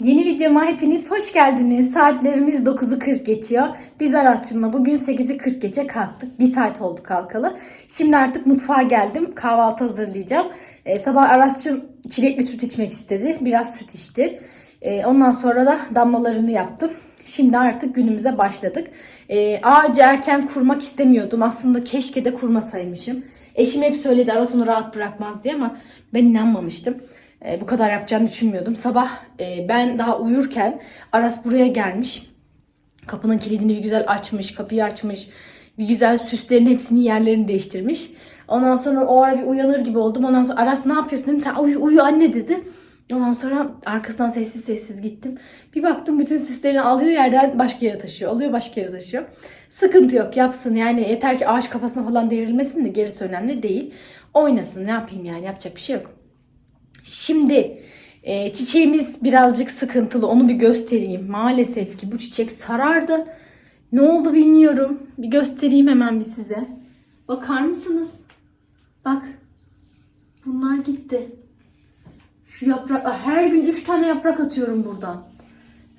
Yeni videoma hepiniz hoş geldiniz. Saatlerimiz 9'u 40 geçiyor. Biz Aras'cığımla bugün 8'i 40 geçe kalktık. Bir saat oldu kalkalı. Şimdi artık mutfağa geldim. Kahvaltı hazırlayacağım. Ee, sabah Aras'cığım çilekli süt içmek istedi. Biraz süt içti. Ee, ondan sonra da damlalarını yaptım. Şimdi artık günümüze başladık. Ee, ağacı erken kurmak istemiyordum. Aslında keşke de kurmasaymışım. Eşim hep söyledi Aras onu rahat bırakmaz diye ama ben inanmamıştım. E, bu kadar yapacağını düşünmüyordum. Sabah e, ben daha uyurken Aras buraya gelmiş. Kapının kilidini bir güzel açmış, kapıyı açmış. Bir güzel süslerin hepsini yerlerini değiştirmiş. Ondan sonra o ara bir uyanır gibi oldum. Ondan sonra Aras ne yapıyorsun dedim. Sen uyu, uyu anne dedi. Ondan sonra arkasından sessiz sessiz gittim. Bir baktım bütün süslerini alıyor yerden başka yere taşıyor. Alıyor başka yere taşıyor. Sıkıntı yok yapsın yani yeter ki ağaç kafasına falan devrilmesin de gerisi önemli değil. Oynasın ne yapayım yani yapacak bir şey yok. Şimdi e, çiçeğimiz birazcık sıkıntılı. Onu bir göstereyim. Maalesef ki bu çiçek sarardı. Ne oldu bilmiyorum. Bir göstereyim hemen bir size. Bakar mısınız? Bak. Bunlar gitti. Şu yapraklar. Her gün 3 tane yaprak atıyorum buradan.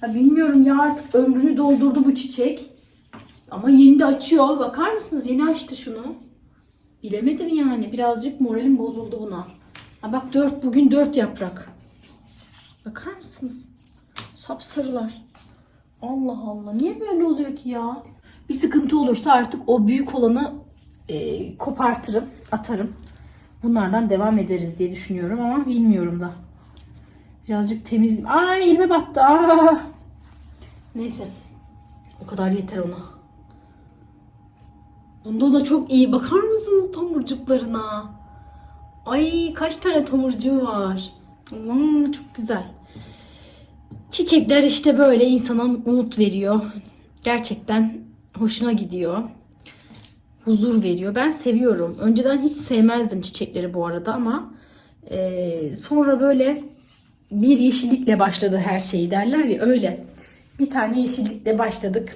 Ya bilmiyorum ya artık ömrünü doldurdu bu çiçek. Ama yeni de açıyor. Bakar mısınız? Yeni açtı şunu. Bilemedim yani. Birazcık moralim bozuldu buna. Ha bak dört bugün dört yaprak. Bakar mısınız? Sapsarılar. Allah Allah. Niye böyle oluyor ki ya? Bir sıkıntı olursa artık o büyük olanı e, kopartırım, atarım. Bunlardan devam ederiz diye düşünüyorum ama bilmiyorum da. Birazcık temiz. Aa elime battı. Aa. Neyse. O kadar yeter ona. Bunda da çok iyi. Bakar mısınız tomurcuklarına? Ay kaç tane tomurcuğu var. Aman çok güzel. Çiçekler işte böyle insana umut veriyor. Gerçekten hoşuna gidiyor. Huzur veriyor. Ben seviyorum. Önceden hiç sevmezdim çiçekleri bu arada ama e, sonra böyle bir yeşillikle başladı her şeyi derler ya öyle. Bir tane yeşillikle başladık.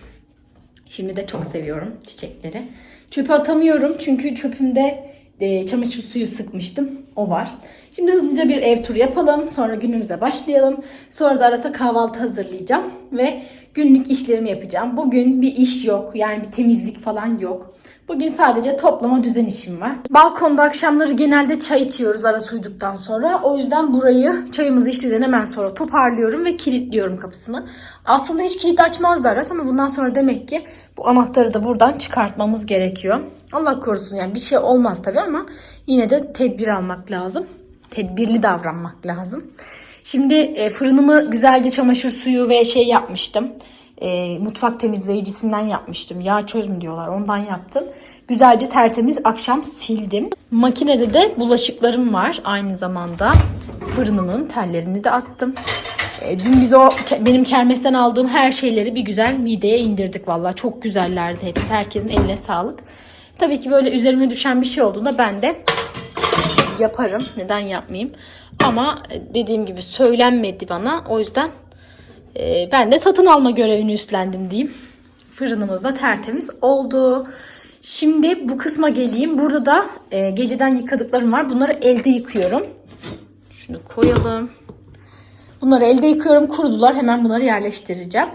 Şimdi de çok seviyorum çiçekleri. Çöpe atamıyorum çünkü çöpümde e, çamaşır suyu sıkmıştım. O var. Şimdi hızlıca bir ev turu yapalım. Sonra günümüze başlayalım. Sonra da arasa kahvaltı hazırlayacağım. Ve günlük işlerimi yapacağım. Bugün bir iş yok. Yani bir temizlik falan yok. Bugün sadece toplama düzen işim var. Balkonda akşamları genelde çay içiyoruz ara uyuduktan sonra. O yüzden burayı çayımızı içtikten hemen sonra toparlıyorum ve kilitliyorum kapısını. Aslında hiç kilit açmazdı Aras ama bundan sonra demek ki bu anahtarı da buradan çıkartmamız gerekiyor. Allah korusun yani bir şey olmaz tabii ama yine de tedbir almak lazım. Tedbirli davranmak lazım. Şimdi e, fırınımı güzelce çamaşır suyu ve şey yapmıştım. E, mutfak temizleyicisinden yapmıştım. Yağ çöz diyorlar ondan yaptım. Güzelce tertemiz akşam sildim. Makinede de bulaşıklarım var aynı zamanda. Fırınımın tellerini de attım. E, dün biz o benim kermesten aldığım her şeyleri bir güzel mideye indirdik valla. Çok güzellerdi hepsi. Herkesin eline sağlık. Tabii ki böyle üzerime düşen bir şey olduğunda ben de yaparım. Neden yapmayayım? Ama dediğim gibi söylenmedi bana. O yüzden e, ben de satın alma görevini üstlendim diyeyim. Fırınımız da tertemiz oldu. Şimdi bu kısma geleyim. Burada da e, geceden yıkadıklarım var. Bunları elde yıkıyorum. Şunu koyalım. Bunları elde yıkıyorum. Kurudular. Hemen bunları yerleştireceğim.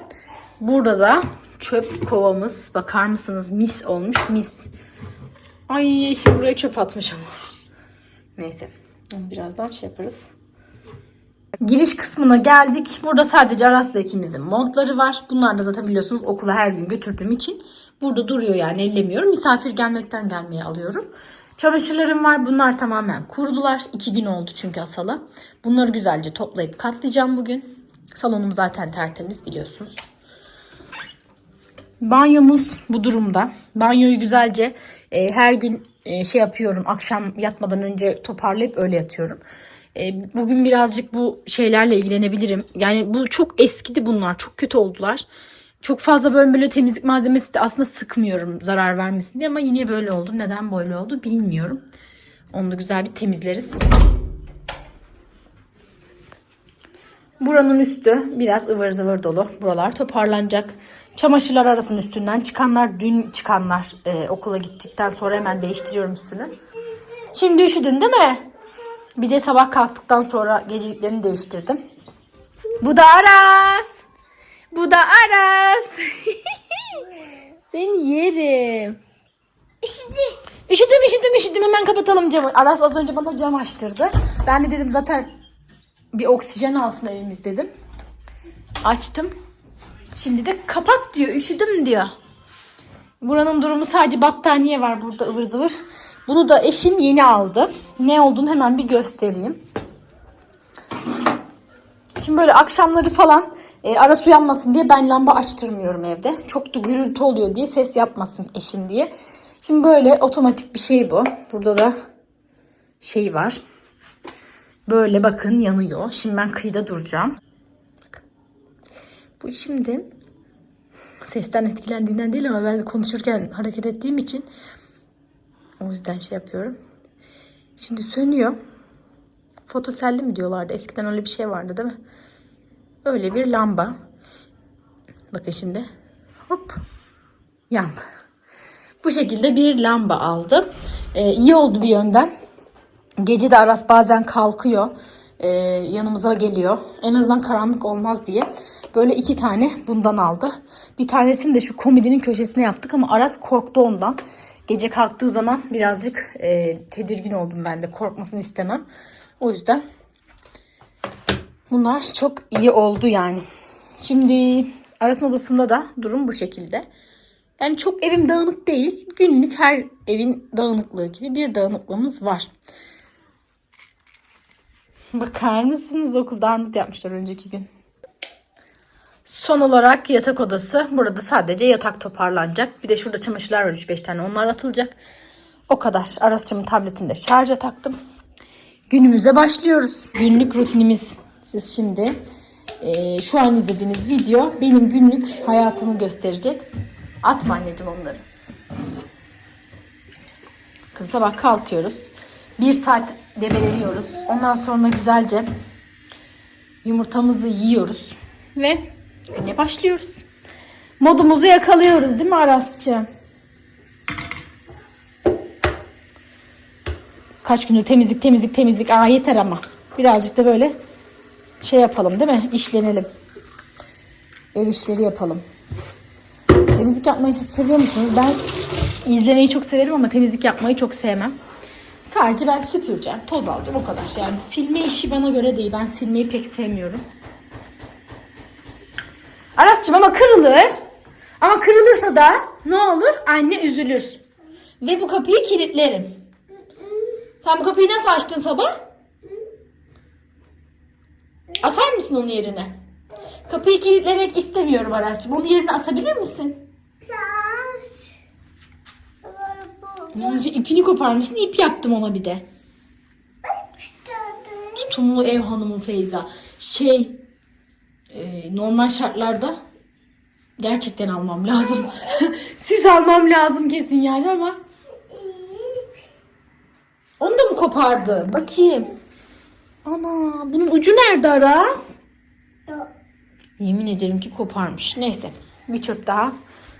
Burada da çöp kovamız. Bakar mısınız? Mis olmuş. Mis. Ay şimdi buraya çöp atmış ama. Neyse. Birazdan şey yaparız. Giriş kısmına geldik. Burada sadece Aras'la ikimizin montları var. Bunlar da zaten biliyorsunuz okula her gün götürdüğüm için burada duruyor yani ellemiyorum. Misafir gelmekten gelmeye alıyorum. Çamaşırlarım var. Bunlar tamamen kurudular. İki gün oldu çünkü asalı. Bunları güzelce toplayıp katlayacağım bugün. Salonum zaten tertemiz biliyorsunuz. Banyomuz bu durumda. Banyoyu güzelce e, her gün e, şey yapıyorum. Akşam yatmadan önce toparlayıp öyle yatıyorum. E, bugün birazcık bu şeylerle ilgilenebilirim. Yani bu çok eskidi bunlar. Çok kötü oldular. Çok fazla böyle böyle temizlik malzemesi de aslında sıkmıyorum zarar vermesin diye ama yine böyle oldu. Neden böyle oldu bilmiyorum. Onu da güzel bir temizleriz. Buranın üstü biraz ıvır zıvır dolu. Buralar toparlanacak. Çamaşırlar arasının üstünden çıkanlar, dün çıkanlar e, okula gittikten sonra hemen değiştiriyorum üstünü. Şimdi üşüdün değil mi? Bir de sabah kalktıktan sonra geceliklerini değiştirdim. Bu da Aras. Bu da Aras. Seni yerim. Üşüdüm. Üşüdüm üşüdüm üşüdüm hemen kapatalım camı. Aras az önce bana cam açtırdı. Ben de dedim zaten bir oksijen alsın evimiz dedim. Açtım. Şimdi de kapat diyor üşüdüm diyor. Buranın durumu sadece battaniye var burada ıvır zıvır. Bunu da eşim yeni aldı. Ne olduğunu hemen bir göstereyim. Şimdi böyle akşamları falan e, Aras uyanmasın diye ben lamba açtırmıyorum evde. Çok da gürültü oluyor diye ses yapmasın eşim diye. Şimdi böyle otomatik bir şey bu. Burada da şey var. Böyle bakın yanıyor. Şimdi ben kıyıda duracağım. Bu şimdi sesten etkilendiğinden değil ama ben konuşurken hareket ettiğim için o yüzden şey yapıyorum. Şimdi sönüyor. Fotoselli mi diyorlardı? Eskiden öyle bir şey vardı değil mi? Öyle bir lamba. Bakın şimdi. Hop. Yandı. Bu şekilde bir lamba aldım. Ee, iyi oldu bir yönden. Gece de Aras bazen kalkıyor. Ee, yanımıza geliyor. En azından karanlık olmaz diye. Böyle iki tane bundan aldı. Bir tanesini de şu komodinin köşesine yaptık ama Aras korktu ondan. Gece kalktığı zaman birazcık e, tedirgin oldum ben de. Korkmasını istemem. O yüzden bunlar çok iyi oldu yani. Şimdi Aras'ın odasında da durum bu şekilde. Yani çok evim dağınık değil. Günlük her evin dağınıklığı gibi bir dağınıklığımız var. Bakar mısınız okulda armut yapmışlar önceki gün. Son olarak yatak odası. Burada sadece yatak toparlanacak. Bir de şurada çamaşırlar var 3-5 tane. Onlar atılacak. O kadar. Arasçımın tabletini de şarja taktım. Günümüze başlıyoruz. Günlük rutinimiz. Siz şimdi e, şu an izlediğiniz video benim günlük hayatımı gösterecek. Atma anneciğim onları. Kız sabah kalkıyoruz. Bir saat debeleniyoruz. Ondan sonra güzelce yumurtamızı yiyoruz. Ve güne başlıyoruz. Modumuzu yakalıyoruz değil mi Arasçı? Kaç gündür temizlik temizlik temizlik. Aa yeter ama. Birazcık da böyle şey yapalım değil mi? İşlenelim. Ev işleri yapalım. Temizlik yapmayı siz seviyor musunuz? Ben izlemeyi çok severim ama temizlik yapmayı çok sevmem. Sadece ben süpüreceğim, toz alacağım o kadar. Yani silme işi bana göre değil. Ben silmeyi pek sevmiyorum. Arasçım ama kırılır. Ama kırılırsa da ne olur? Anne üzülür. Ve bu kapıyı kilitlerim. Sen bu kapıyı nasıl açtın sabah? Asar mısın onun yerine? Kapıyı kilitlemek istemiyorum Arasçım. Onun yerine asabilir misin? Önce ipini koparmışsın. ip yaptım ona bir de. Tutumlu ev hanımı Feyza. Şey e, normal şartlarda gerçekten almam lazım. Süs almam lazım kesin yani ama onu da mı kopardın? Bakayım. Ana bunun ucu nerede Aras? Yemin ederim ki koparmış. Neyse bir çöp daha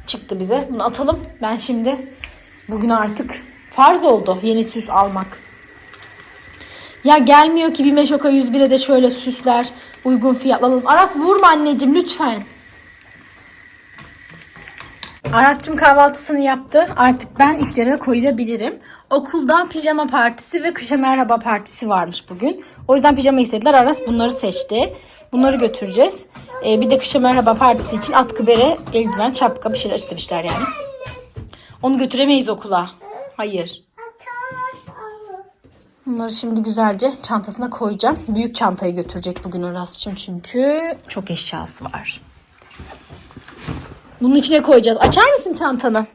çıktı bize. Bunu atalım. Ben şimdi bugün artık farz oldu yeni süs almak. Ya gelmiyor ki bir Meşoka 101'e de şöyle süsler uygun fiyatlı alalım. Aras vurma anneciğim lütfen. Aras'cığım kahvaltısını yaptı. Artık ben işlerine koyulabilirim. Okulda pijama partisi ve kışa merhaba partisi varmış bugün. O yüzden pijama istediler. Aras bunları seçti. Bunları götüreceğiz. Ee, bir de kışa merhaba partisi için atkı bere, eldiven, şapka bir şeyler istemişler yani. Onu götüremeyiz okula. Hayır. Bunları şimdi güzelce çantasına koyacağım. Büyük çantayı götürecek bugün Aras'cığım çünkü çok eşyası var. Bunun içine koyacağız. Açar mısın çantanı?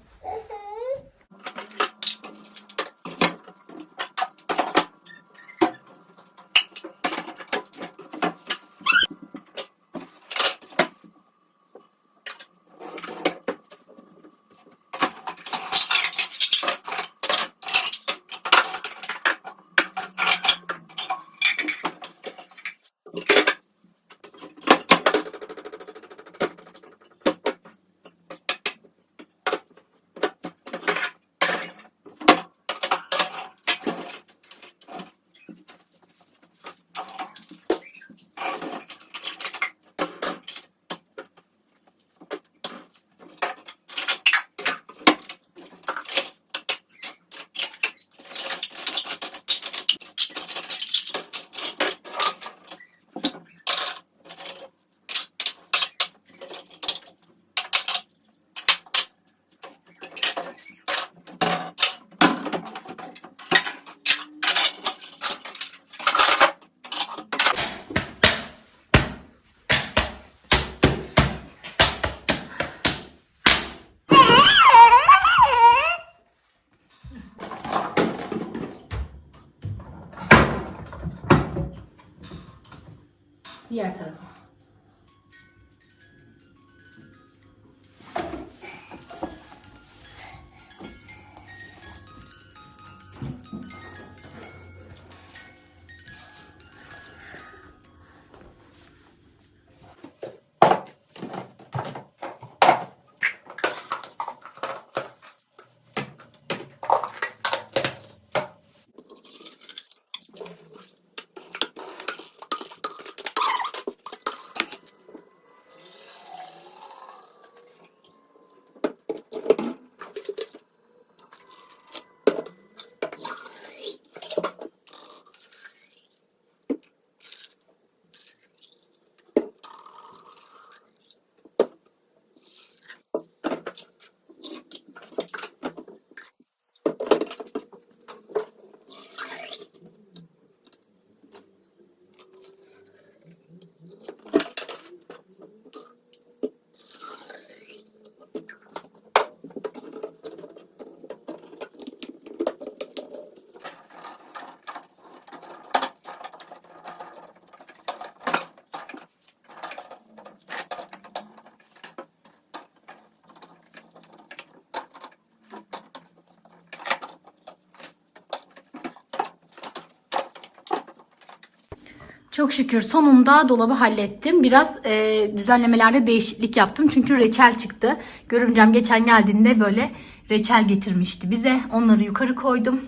Çok şükür sonunda dolabı hallettim. Biraz e, düzenlemelerde değişiklik yaptım. Çünkü reçel çıktı. Görümcem geçen geldiğinde böyle reçel getirmişti bize. Onları yukarı koydum.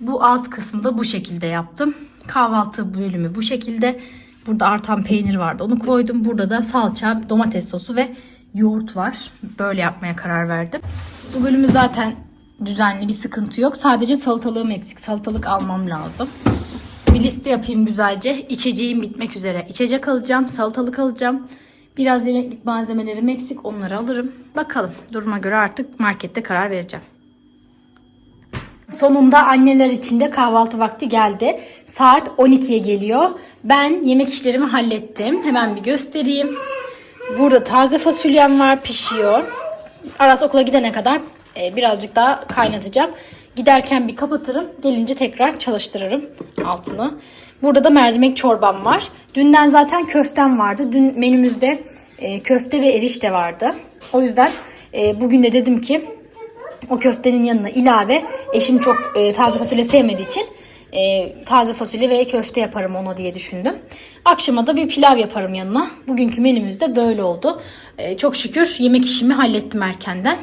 Bu alt kısmı da bu şekilde yaptım. Kahvaltı bölümü bu şekilde. Burada artan peynir vardı. Onu koydum. Burada da salça, domates sosu ve yoğurt var. Böyle yapmaya karar verdim. Bu bölümü zaten düzenli bir sıkıntı yok. Sadece salatalığım eksik. Salatalık almam lazım. Bir liste yapayım güzelce. İçeceğim bitmek üzere. İçecek alacağım, salatalık alacağım. Biraz yemeklik malzemelerim eksik. Onları alırım. Bakalım. Duruma göre artık markette karar vereceğim. Sonunda anneler için de kahvaltı vakti geldi. Saat 12'ye geliyor. Ben yemek işlerimi hallettim. Hemen bir göstereyim. Burada taze fasulyem var pişiyor. Aras okula gidene kadar e, birazcık daha kaynatacağım. Giderken bir kapatırım. Gelince tekrar çalıştırırım altını. Burada da mercimek çorbam var. Dünden zaten köftem vardı. Dün menümüzde e, köfte ve erişte vardı. O yüzden e, bugün de dedim ki o köftenin yanına ilave eşim çok e, taze fasulye sevmediği için e, taze fasulye ve köfte yaparım ona diye düşündüm. Akşama da bir pilav yaparım yanına. Bugünkü menümüz de böyle oldu. E, çok şükür yemek işimi hallettim erkenden.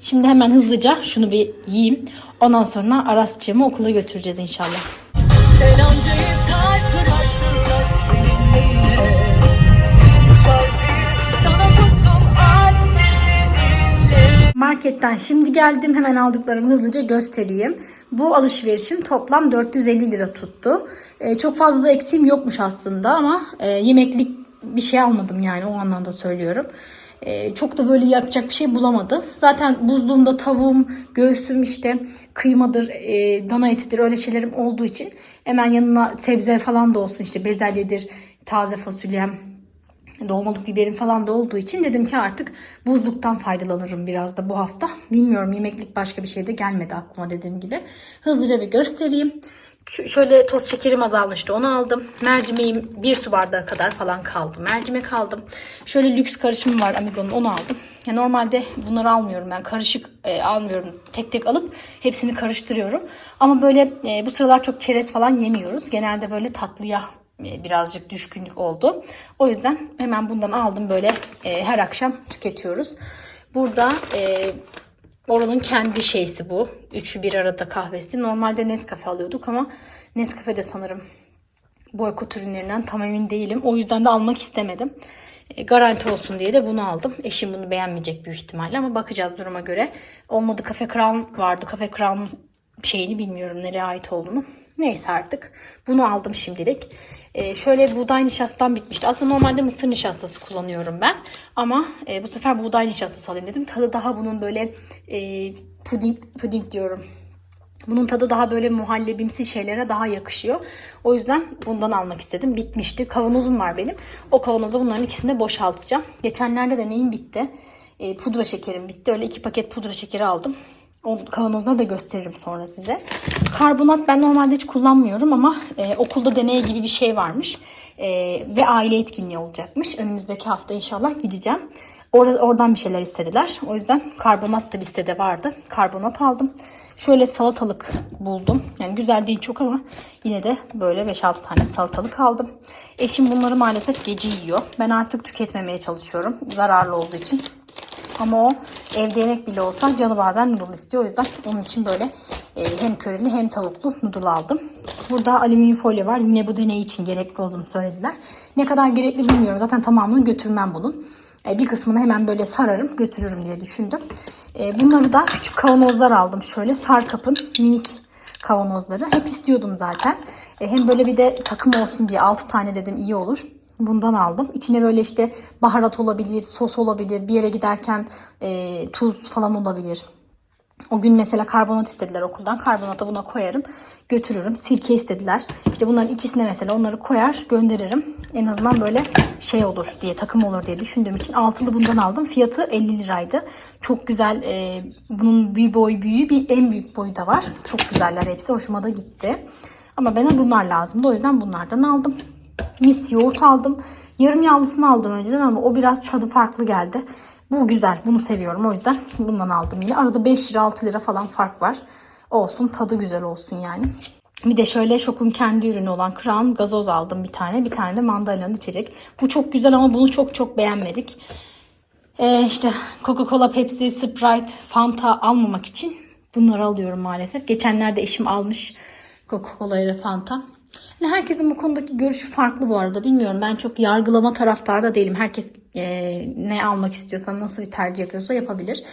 Şimdi hemen hızlıca şunu bir yiyeyim. Ondan sonra Arasçığımı okula götüreceğiz inşallah. Kalp kırarsın aşk seninle yine Marketten şimdi geldim. Hemen aldıklarımı hızlıca göstereyim. Bu alışverişim toplam 450 lira tuttu. Ee, çok fazla eksiğim yokmuş aslında ama e, yemeklik bir şey almadım yani o anlamda söylüyorum. Ee, çok da böyle yapacak bir şey bulamadım. Zaten buzluğumda tavuğum, göğsüm işte kıymadır, e, dana etidir öyle şeylerim olduğu için hemen yanına sebze falan da olsun işte bezelyedir, taze fasulyem, dolmalık biberim falan da olduğu için dedim ki artık buzluktan faydalanırım biraz da bu hafta. Bilmiyorum yemeklik başka bir şey de gelmedi aklıma dediğim gibi. Hızlıca bir göstereyim. Şöyle toz şekerim azalmıştı onu aldım. Mercimeğim bir su bardağı kadar falan kaldı. Mercimek aldım. Şöyle lüks karışımı var Amigo'nun onu aldım. Ya normalde bunları almıyorum ben karışık e, almıyorum. Tek tek alıp hepsini karıştırıyorum. Ama böyle e, bu sıralar çok çerez falan yemiyoruz. Genelde böyle tatlıya e, birazcık düşkünlük oldu. O yüzden hemen bundan aldım böyle e, her akşam tüketiyoruz. Burada e, oranın kendi şeysi bu. Üçü bir arada kahvesi. Normalde Nescafe alıyorduk ama Nescafe de sanırım boykot ürünlerinden tam emin değilim. O yüzden de almak istemedim. E, garanti olsun diye de bunu aldım. Eşim bunu beğenmeyecek büyük ihtimalle ama bakacağız duruma göre. Olmadı Cafe Crown vardı. Cafe Crown'un şeyini bilmiyorum nereye ait olduğunu. Neyse artık. Bunu aldım şimdilik. E, şöyle buğday nişastam bitmişti. Aslında normalde mısır nişastası kullanıyorum ben. Ama e, bu sefer buğday nişastası alayım dedim. Tadı daha bunun böyle e, puding, puding diyorum. Bunun tadı daha böyle muhallebimsi şeylere daha yakışıyor. O yüzden bundan almak istedim. Bitmişti. Kavanozum var benim. O kavanoza bunların ikisini de boşaltacağım. Geçenlerde de neyim bitti? E, pudra şekerim bitti. Öyle iki paket pudra şekeri aldım. O kavanozları da gösteririm sonra size. Karbonat ben normalde hiç kullanmıyorum ama e, okulda deney gibi bir şey varmış. E, ve aile etkinliği olacakmış. Önümüzdeki hafta inşallah gideceğim. Or- oradan bir şeyler istediler. O yüzden karbonat da listede vardı. Karbonat aldım. Şöyle salatalık buldum. Yani güzel değil çok ama yine de böyle 5-6 tane salatalık aldım. Eşim bunları maalesef gece yiyor. Ben artık tüketmemeye çalışıyorum. Zararlı olduğu için. Ama o evde yemek bile olsa canı bazen noodle istiyor. O yüzden onun için böyle e, hem köreli hem tavuklu noodle aldım. Burada alüminyum folyo var. Yine bu deney için gerekli olduğunu söylediler. Ne kadar gerekli bilmiyorum. Zaten tamamını götürmem bunun. E, bir kısmını hemen böyle sararım götürürüm diye düşündüm. E, bunları da küçük kavanozlar aldım. Şöyle Sarkap'ın minik kavanozları. Hep istiyordum zaten. Hem böyle bir de takım olsun diye 6 tane dedim iyi olur. Bundan aldım. İçine böyle işte baharat olabilir, sos olabilir, bir yere giderken e, tuz falan olabilir. O gün mesela karbonat istediler okuldan. Karbonatı buna koyarım, götürürüm. Sirke istediler. İşte bunların ikisine mesela onları koyar, gönderirim. En azından böyle şey olur diye, takım olur diye düşündüğüm için altılı bundan aldım. Fiyatı 50 liraydı. Çok güzel. e, bunun bir boy büyüğü, bir en büyük boyu da var. Çok güzeller hepsi. Hoşuma da gitti. Ama bana bunlar lazımdı. O yüzden bunlardan aldım. Mis yoğurt aldım. Yarım yağlısını aldım önceden ama o biraz tadı farklı geldi. Bu güzel. Bunu seviyorum. O yüzden bundan aldım yine. Arada 5 lira 6 lira falan fark var. Olsun tadı güzel olsun yani. Bir de şöyle Şok'un kendi ürünü olan Crown gazoz aldım bir tane. Bir tane de mandalinalı içecek. Bu çok güzel ama bunu çok çok beğenmedik. Ee, işte Coca-Cola, Pepsi, Sprite, Fanta almamak için bunları alıyorum maalesef. Geçenlerde eşim almış Coca-Cola ile Fanta. Yani herkesin bu konudaki görüşü farklı bu arada. Bilmiyorum ben çok yargılama taraftarda değilim. Herkes e, ne almak istiyorsa, nasıl bir tercih yapıyorsa yapabilir.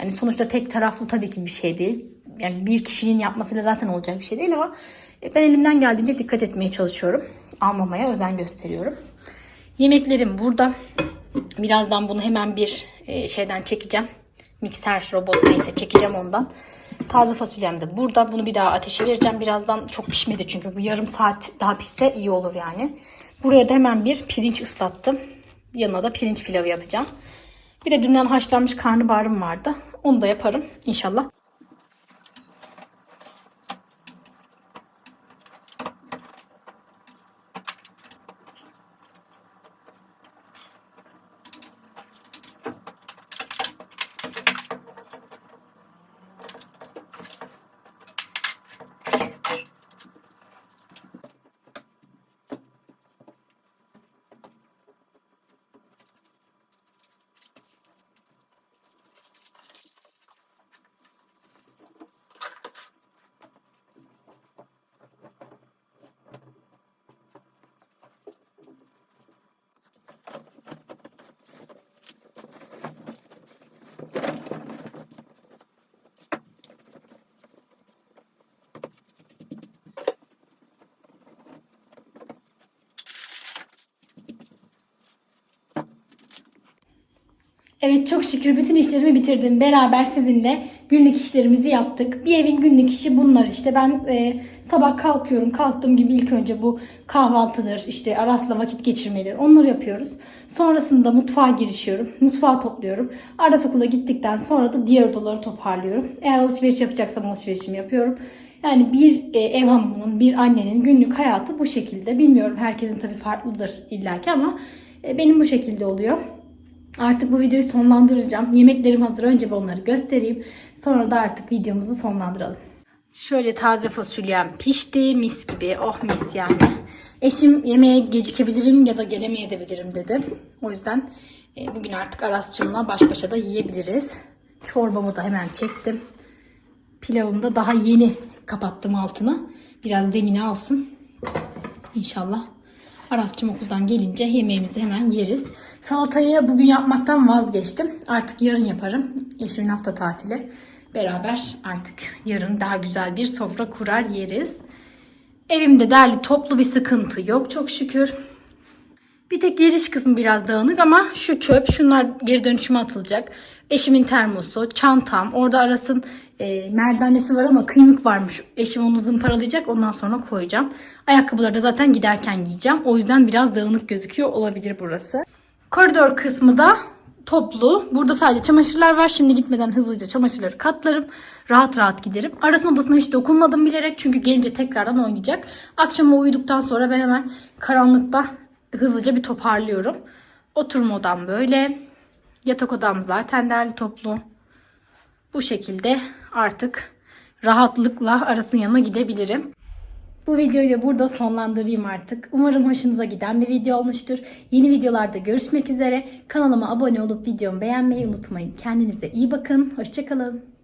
Yani sonuçta tek taraflı tabii ki bir şey değil. Yani bir kişinin yapmasıyla zaten olacak bir şey değil ama e, ben elimden geldiğince dikkat etmeye çalışıyorum. Almamaya özen gösteriyorum. Yemeklerim burada. Birazdan bunu hemen bir e, şeyden çekeceğim. Mikser robot neyse çekeceğim ondan. Taze fasulyem de burada. Bunu bir daha ateşe vereceğim. Birazdan çok pişmedi çünkü bu yarım saat daha pişse iyi olur yani. Buraya da hemen bir pirinç ıslattım. Yanına da pirinç pilavı yapacağım. Bir de dünden haşlanmış karnabaharım vardı. Onu da yaparım inşallah. Evet çok şükür bütün işlerimi bitirdim. Beraber sizinle günlük işlerimizi yaptık. Bir evin günlük işi bunlar işte. Ben e, sabah kalkıyorum. Kalktığım gibi ilk önce bu kahvaltıdır, işte Aras'la vakit geçirmedir. Onları yapıyoruz. Sonrasında mutfağa girişiyorum. Mutfağı topluyorum. Aras okula gittikten sonra da diğer odaları toparlıyorum. Eğer alışveriş yapacaksam alışverişimi yapıyorum. Yani bir e, ev hanımının, bir annenin günlük hayatı bu şekilde. Bilmiyorum herkesin tabii farklıdır illaki ama e, benim bu şekilde oluyor. Artık bu videoyu sonlandıracağım. Yemeklerim hazır. Önce onları göstereyim. Sonra da artık videomuzu sonlandıralım. Şöyle taze fasulyem pişti. Mis gibi. Oh mis yani. Eşim yemeğe gecikebilirim ya da gelemeyebilirim dedi. O yüzden e, bugün artık Aras'cığımla baş başa da yiyebiliriz. Çorbamı da hemen çektim. Pilavımı da daha yeni kapattım altını. Biraz demini alsın. İnşallah. Aras'cığım okuldan gelince yemeğimizi hemen yeriz. Salatayı bugün yapmaktan vazgeçtim. Artık yarın yaparım. Eşimin hafta tatili. Beraber artık yarın daha güzel bir sofra kurar yeriz. Evimde derli toplu bir sıkıntı yok çok şükür. Bir tek giriş kısmı biraz dağınık ama şu çöp, şunlar geri dönüşüme atılacak. Eşimin termosu, çantam, orada Aras'ın e, merdanesi var ama kıymık varmış. Eşim onu zımparalayacak ondan sonra koyacağım. Ayakkabıları da zaten giderken giyeceğim. O yüzden biraz dağınık gözüküyor olabilir burası. Koridor kısmı da toplu. Burada sadece çamaşırlar var. Şimdi gitmeden hızlıca çamaşırları katlarım. Rahat rahat giderim. Arasın odasına hiç dokunmadım bilerek. Çünkü gelince tekrardan oynayacak. Akşama uyuduktan sonra ben hemen karanlıkta hızlıca bir toparlıyorum. Oturma odam böyle. Yatak odam zaten derli toplu. Bu şekilde artık rahatlıkla Aras'ın yanına gidebilirim. Bu videoyu da burada sonlandırayım artık. Umarım hoşunuza giden bir video olmuştur. Yeni videolarda görüşmek üzere. Kanalıma abone olup videomu beğenmeyi unutmayın. Kendinize iyi bakın. Hoşçakalın.